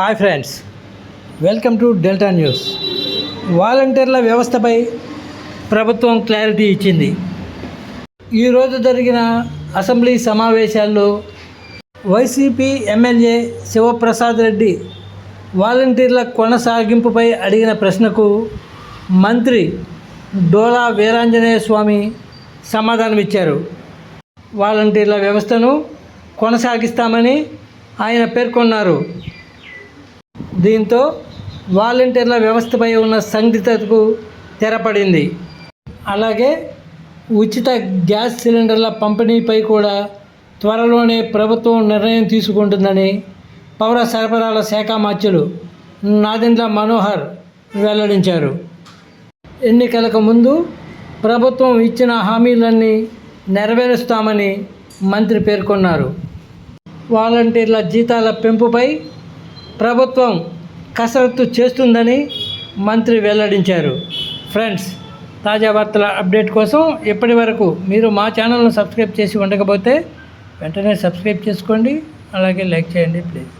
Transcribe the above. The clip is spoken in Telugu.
Hi friends welcome to Delta news. వాలంటీర్ల వ్యవస్థపై ప్రభుత్వం క్లారిటీ ఇచ్చింది. ఈరోజు జరిగిన అసెంబ్లీ సమావేశాల్లో వైసీపీ ఎమ్మెల్యే శివప్రసాద్ రెడ్డి వాలంటీర్ల కొనసాగింపుపై అడిగిన ప్రశ్నకు మంత్రి డోలా వీరాంజనేయ స్వామి సమాధానమిచ్చారు. వాలంటీర్ల వ్యవస్థను కొనసాగిస్తామని ఆయన పేర్కొన్నారు. దీంతో వాలంటీర్ల వ్యవస్థపై ఉన్న సందిగ్ధతకు తెరపడింది. అలాగే ఉచిత గ్యాస్ సిలిండర్ల పంపిణీపై కూడా త్వరలోనే ప్రభుత్వం నిర్ణయం తీసుకుంటుందని పౌర సరఫరాల శాఖ మధ్యులు నాదెండ్ల మనోహర్ వెల్లడించారు. ఎన్నికలకు ముందు ప్రభుత్వం ఇచ్చిన హామీలన్నీ నెరవేరుస్తామని మంత్రి పేర్కొన్నారు. వాలంటీర్ల జీతాల పెంపుపై ప్రభుత్వం కసరత్తు చేస్తుందని మంత్రి వెల్లడించారు. ఫ్రెండ్స్ తాజా వార్తల అప్డేట్ కోసం ఇప్పటి వరకు మీరు మా ఛానల్ను సబ్స్క్రైబ్ చేసి ఉండకపోతే వెంటనే సబ్స్క్రైబ్ చేసుకోండి అలాగే లైక్ చేయండి ప్లీజ్.